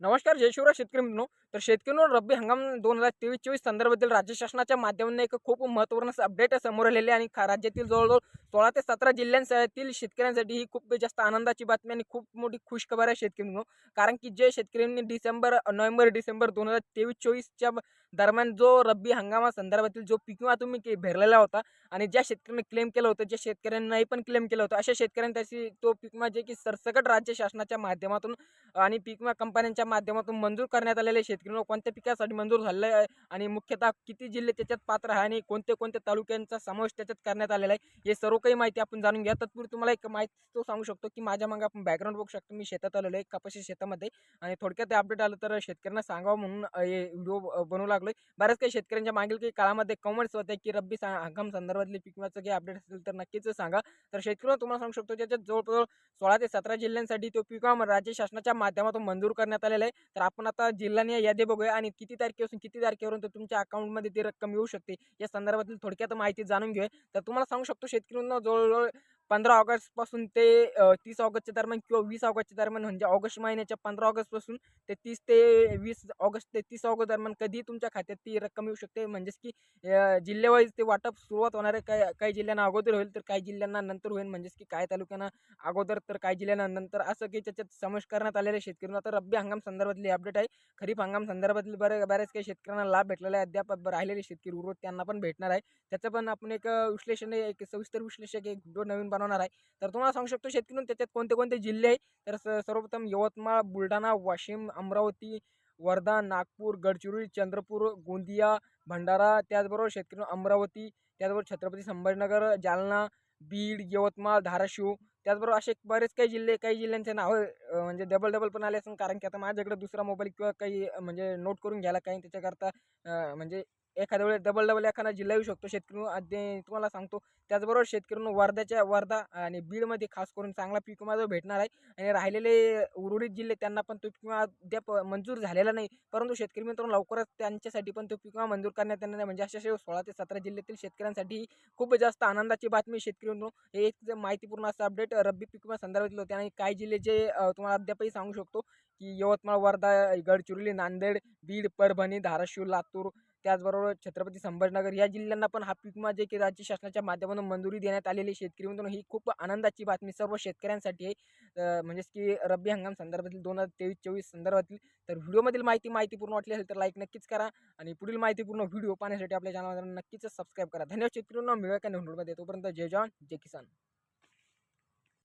नमस्कार जयशिवरा शेतकरी मित्रांनो. तर शेतकरी रब्बी हंगाम दोन हजार तेवीस चोवीस संदर्भातील राज्य शासनाच्या माध्यमाने एक खूप महत्त्वपूर्ण अपडेट समोर आलेले आहे आणि राज्यातील जवळजवळ सोळा ते सतरा जिल्ह्यांतील शेतकऱ्यांसाठी ही खूप जास्त आनंदाची बातमी आणि खूप मोठी खुशखबर आहे शेतकरी मित्रांनो. कारण की जे शेतकऱ्यांनी डिसेंबर नोव्हेंबर डिसेंबर दोन हजार तेवीस चोवीसच्या दरम्यान जो रब्बी हंगामा संदर्भातील जो पीक विमा तुम्ही के- भरलेला होता आणि ज्या शेतकऱ्यांनी क्लेम केलं होतं ज्या शेतकऱ्यांनाही पण क्लेम केलं होतं अशा शेतकऱ्यांनी त्याची तो पीक विमा जे की सरसकट राज्य शासनाच्या माध्यमातून आणि पीक विमा कंपन्यांच्या माध्यमातून मंजूर करण्यात आलेले शेतकरी कोणत्या पिकासाठी मंजूर झालेलं आहे आणि मुख्यतः किती जिल्हे त्याच्यात पात्र आहे आणि कोणते कोणते तालुक्यांचा समावेश त्याच्यात करण्यात आलेला आहे हे सर्व काही माहिती आपण जाणून घ्या. तत्पूर्वी तुम्हाला एक माहिती तो सांगू शकतो की माझ्या मग आपण बॅकग्राऊंड बघू शकतो. मी शेतात आलेलो आहे कपाशी शेतामध्ये आणि थोडक्यात अपडेट आलं तर शेतकऱ्यांना सांगावं म्हणून हे व्हिडिओ बनवू आहे बऱ्याच काही शेतकऱ्यांच्या मागील काही काळामध्ये कमेंट्स होते की रब्बी सा- हंगाम संदर्भातली पिकवाचं काही अपडेट असेल तर नक्कीच सांगा. तर शेतकऱ्यांना तुम्हाला सांगू शकतो त्याच्यात जवळजवळ सोळा ते सतरा जिल्ह्यांसाठी तो पीक राज्य शासनाच्या माध्यमातून मंजूर करण्यात आले आलेला आहे. तर आपण आता जिल्ह्याने यादी बघूया आणि किती तारखेपासून किती तारखेवरून तर तुमच्या अकाउंटमध्ये ती रक्कम येऊ शकते या संदर्भातील थोडक्यात माहिती जाणून घेऊया. तर तुम्हाला सांगू शकतो शेतकऱ्यांना जवळजवळ पंधरा ऑगस्टपासून ते तीस ऑगस्टच्या दरम्यान किंवा वीस ऑगस्टच्या दरम्यान म्हणजे ऑगस्ट महिन्याच्या पंधरा ऑगस्टपासून ते तीस ते वीस ऑगस्ट ते तीस ऑगस्ट दरम्यान कधीही तुमच्या खात्यात ती रक्कम येऊ शकते. म्हणजेच की जिल्ह्यावाईज ते वाटप सुरुवात होणार आहे काही काही जिल्ह्यांना अगोदर होईल तर काही जिल्ह्यांना नंतर होईल. म्हणजेच की काही तालुक्यांना अगोदर तर काही जिल्ह्यांना नंतर असं काही त्याच्यात समावेश करण्यात आलेले शेतकऱ्यांना तर रब्बी हंगाम संदर्भातली अपडेट आहे. खरीप हंगाम संदर्भातील बरे बऱ्याच काही शेतकऱ्यांना लाभ भेटलेला आहे. अद्याप ब- राहिलेले शेतकरी उर्वरित त्यांना पण भेटणार आहे. त्याचं पण आपण एक विश्लेषण एक सविस्तर विश्लेषक एक व्हिडिओ नवीन बनवणार आहे. तर तुम्हाला सांगू शकतो शेतकरी त्याच्यात कोणते कोणते जिल्हे आहे तर सर्वप्रथम यवतमाळ बुलढाणा वाशिम अमरावती वर्धा नागपूर गडचिरोली चंद्रपूर गोंदिया भंडारा त्याचबरोबर शेतकरी अमरावती त्याचबरोबर छत्रपती संभाजीनगर जालना बीड यवतमाळ धाराशिव त्याचबरोबर असे बरेच काही जिल्हे काही जिल्ह्यांचे नावं म्हणजे डबल डबल पण आले असून कारण की आता माझ्याकडे दुसरा मोबाईल किंवा काही म्हणजे नोट करून घ्यायला काही त्याच्याकरता म्हणजे एखाद्या वेळेस डबल डबल एखादा जिल्हा येऊ शकतो. शेतकरी तुम्हाला सांगतो त्याचबरोबर शेतकऱ्यांना वर्ध्याच्या वर्धा आणि बीडमध्ये खास करून चांगला पीक विमा जो भेटणार आहे. आणि राहिलेले उर्वरित जिल्हे त्यांना पण तो पीक विमा अद्याप मंजूर झालेला नाही. परंतु शेतकरी मित्रांनो लवकरच त्यांच्यासाठी पण तो पीक विमा मंजूर करण्यात येणार नाही म्हणजे अशा सोळा ते सतरा जिल्ह्यातील शेतकऱ्यांसाठी खूप जास्त आनंदाची बातमी शेतकरी मित्रांनो. हे एक माहितीपूर्ण असं अपडेट रब्बी पीक विमा संदर्भातील होते. आणि काही जिल्हे जे तुम्हाला अद्यापही सांगू शकतो की यवतमाळ वर्धा गडचिरोली नांदेड बीड परभणी धाराशिव लातूर त्याचबरोबर छत्रपती संभाजीनगर या जिल्ह्यांना पण हा पीक विमा जे की राज्य शासनाच्या माध्यमातून मंजुरी देण्यात आलेली शेतकरी म्हणून ही खूप आनंदाची बातमी सर्व शेतकऱ्यांसाठी आहे. म्हणजेच की रब्बी हंगाम संदर्भातील दोन हजार तेवीस चोवीस संदर्भातील तर व्हिडिओमधील माहिती माहितीपूर्ण वाटली असेल तर लाईक नक्कीच करा आणि पुढील माहितीपूर्ण व्हिडिओ पाहण्यासाठी आपल्या चॅनलला नक्कीच सबस्क्राईब करा. धन्यवाद शेतकऱ्यांना मिळवा का व्हिडिओमध्ये. तोपर्यंत जय जवान जय किसान.